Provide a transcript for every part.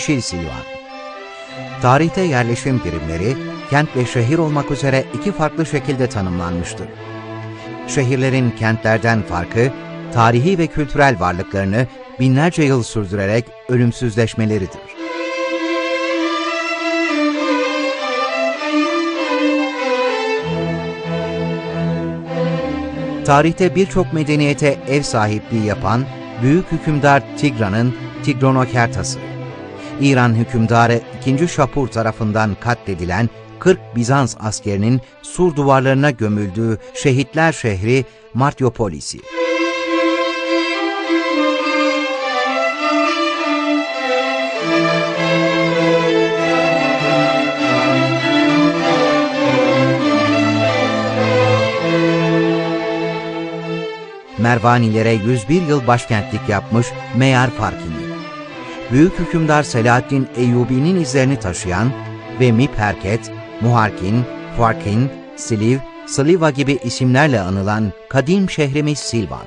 Yeşil Silvan. Tarihte yerleşim birimleri, kent ve şehir olmak üzere iki farklı şekilde tanımlanmıştır. Şehirlerin kentlerden farkı, tarihi ve kültürel varlıklarını binlerce yıl sürdürerek ölümsüzleşmeleridir. Tarihte birçok medeniyete ev sahipliği yapan büyük hükümdar Tigra'nın Tigronokertası. İran hükümdarı 2. Şapur tarafından katledilen 40 Bizans askerinin sur duvarlarına gömüldüğü şehitler şehri Martyopolis'i. Mervanilere 101 yıl başkentlik yapmış Meyar Parkini. Büyük hükümdar Selahaddin Eyyubi'nin izlerini taşıyan ve Mipherket, Muharkin, Farkin, Siliv, Sliva gibi isimlerle anılan kadim şehrimiz Silvan.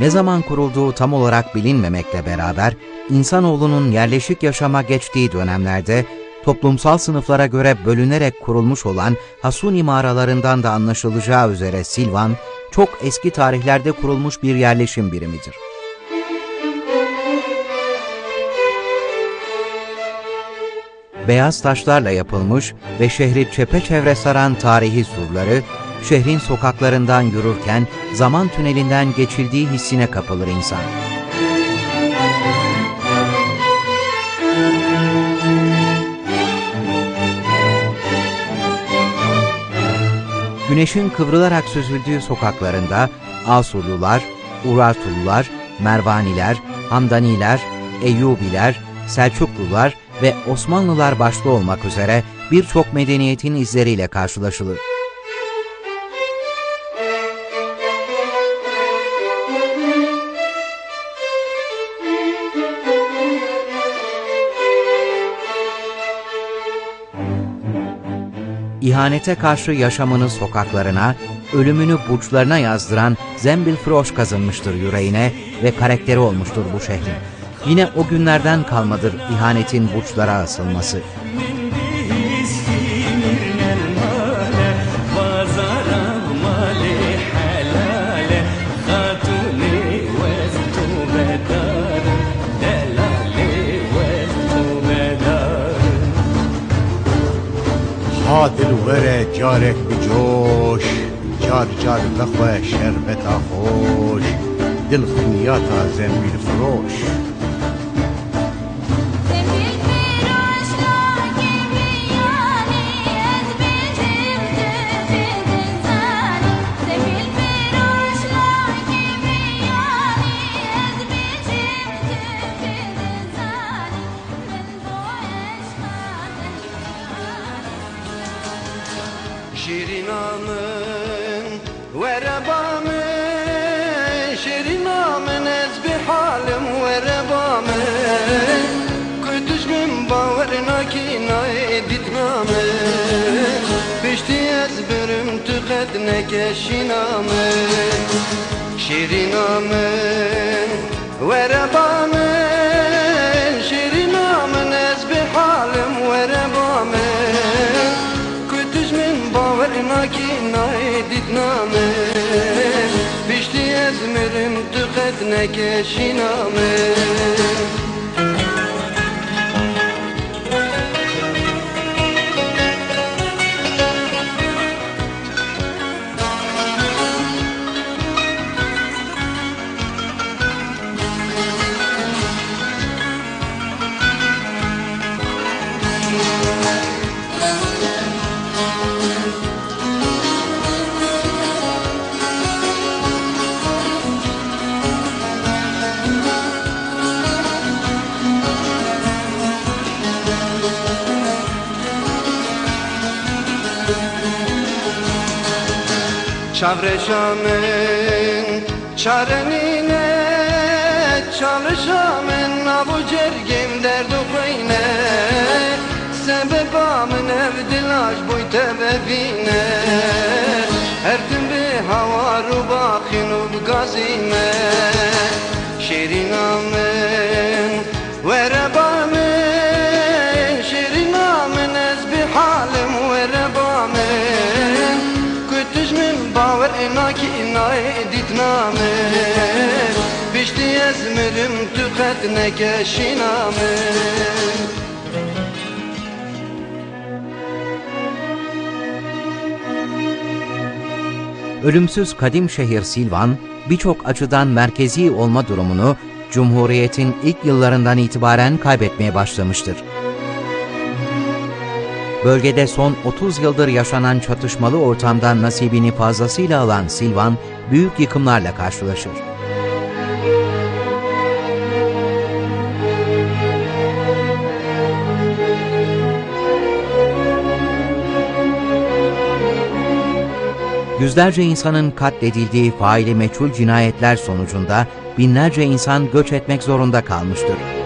Ne zaman kurulduğu tam olarak bilinmemekle beraber, insanoğlunun yerleşik yaşama geçtiği dönemlerde toplumsal sınıflara göre bölünerek kurulmuş olan Hasuni mağaralarından da anlaşılacağı üzere Silvan, çok eski tarihlerde kurulmuş bir yerleşim birimidir. Beyaz taşlarla yapılmış ve şehri çepeçevre saran tarihi surları, şehrin sokaklarından yürürken zaman tünelinden geçildiği hissine kapılır insan. Güneşin kıvrılarak süzüldüğü sokaklarında Asurlular, Urartulular, Mervaniler, Hamdaniler, Eyyubiler, Selçuklular ve Osmanlılar başta olmak üzere birçok medeniyetin izleriyle karşılaşılır. İhanete karşı yaşamını sokaklarına, ölümünü burçlarına yazdıran Zembil Froş kazınmıştır yüreğine ve karakteri olmuştur bu şehrin. Yine o günlerden kalmadır ihanetin burçlara asılması. جار جار بخواه شربتا خوش دل خویاتا زنبیل فروش شیرینامن وربامن شیرینامن از به حالم وربامن کدش من باور ناکی نای دیدنامن پشتی از برم تو قد نکشینامن قد Çavreşamın çarenine Çalışamın avu cergim derdu kıyne Sebebamın evdilaş boy tebevine. Her gün bir havaru bakın ul gazime Şirinamın min baver enaki inay ditnamın Pişti ezmirim tüket nekeşinamın Ölümsüz kadim şehir Silvan, birçok açıdan merkezi olma durumunu Cumhuriyet'in ilk yıllarından itibaren kaybetmeye başlamıştır. Bölgede son 30 yıldır yaşanan çatışmalı ortamdan nasibini fazlasıyla alan Silvan, büyük yıkımlarla karşılaşır. Yüzlerce insanın katledildiği faili meçhul cinayetler sonucunda binlerce insan göç etmek zorunda kalmıştır.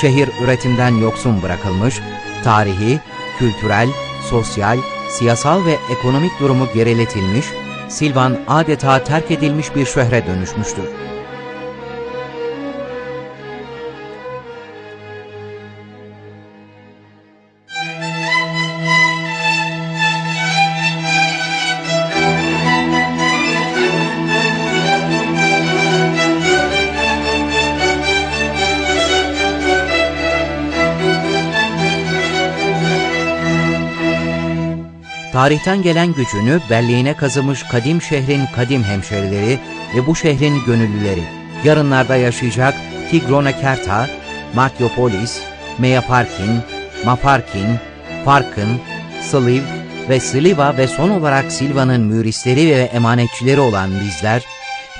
Şehir üretimden yoksun bırakılmış, tarihi, kültürel, sosyal, siyasal ve ekonomik durumu geriletilmiş, Silvan adeta terk edilmiş bir şehre dönüşmüştür. Tarihten gelen gücünü belleğine kazımış kadim şehrin kadim hemşerileri ve bu şehrin gönüllüleri, yarınlarda yaşayacak Tigronakerta, Makyopolis, Meyaparkin, Maparkin, Farkın, Sliv ve Sliva ve son olarak Silva'nın mürisleri ve emanetçileri olan bizler,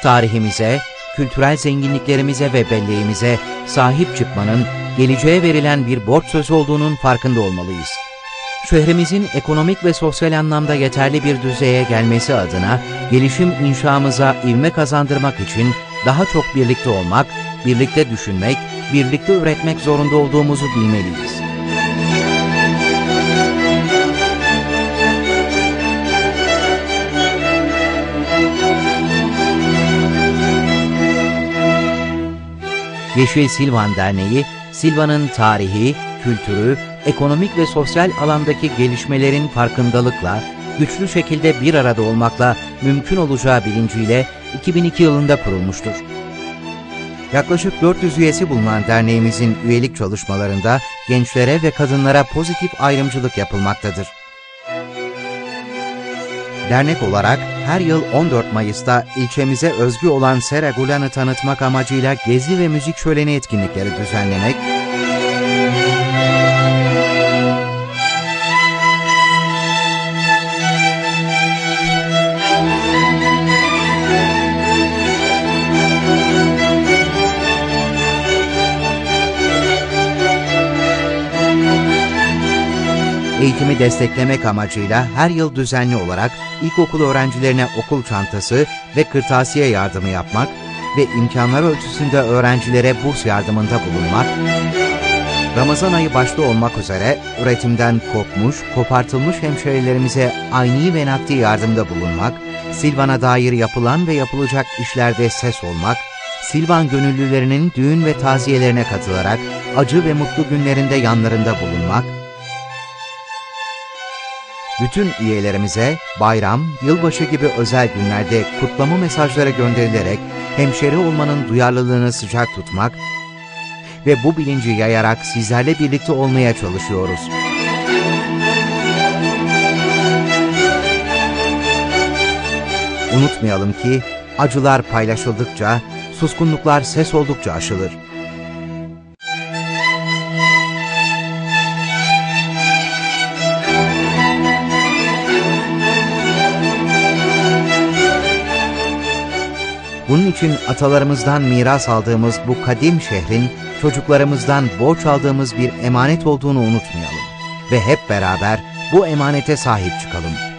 tarihimize, kültürel zenginliklerimize ve belleğimize sahip çıkmanın geleceğe verilen bir borç sözü olduğunun farkında olmalıyız şehrimizin ekonomik ve sosyal anlamda yeterli bir düzeye gelmesi adına gelişim inşamıza ivme kazandırmak için daha çok birlikte olmak, birlikte düşünmek, birlikte üretmek zorunda olduğumuzu bilmeliyiz. Yeşil Silvan Derneği, Silvan'ın tarihi, kültürü, ekonomik ve sosyal alandaki gelişmelerin farkındalıkla, güçlü şekilde bir arada olmakla mümkün olacağı bilinciyle 2002 yılında kurulmuştur. Yaklaşık 400 üyesi bulunan derneğimizin üyelik çalışmalarında gençlere ve kadınlara pozitif ayrımcılık yapılmaktadır. Dernek olarak her yıl 14 Mayıs'ta ilçemize özgü olan Seragulan'ı tanıtmak amacıyla gezi ve müzik şöleni etkinlikleri düzenlemek, eğitimi desteklemek amacıyla her yıl düzenli olarak ilkokul öğrencilerine okul çantası ve kırtasiye yardımı yapmak ve imkanlar ölçüsünde öğrencilere burs yardımında bulunmak, Ramazan ayı başta olmak üzere üretimden kopmuş, kopartılmış hemşehrilerimize aynı ve nakdi yardımda bulunmak, Silvan'a dair yapılan ve yapılacak işlerde ses olmak, Silvan gönüllülerinin düğün ve taziyelerine katılarak acı ve mutlu günlerinde yanlarında bulunmak, bütün üyelerimize bayram, yılbaşı gibi özel günlerde kutlama mesajları gönderilerek hemşeri olmanın duyarlılığını sıcak tutmak ve bu bilinci yayarak sizlerle birlikte olmaya çalışıyoruz. Unutmayalım ki acılar paylaşıldıkça, suskunluklar ses oldukça aşılır. Bunun için atalarımızdan miras aldığımız bu kadim şehrin çocuklarımızdan borç aldığımız bir emanet olduğunu unutmayalım ve hep beraber bu emanete sahip çıkalım.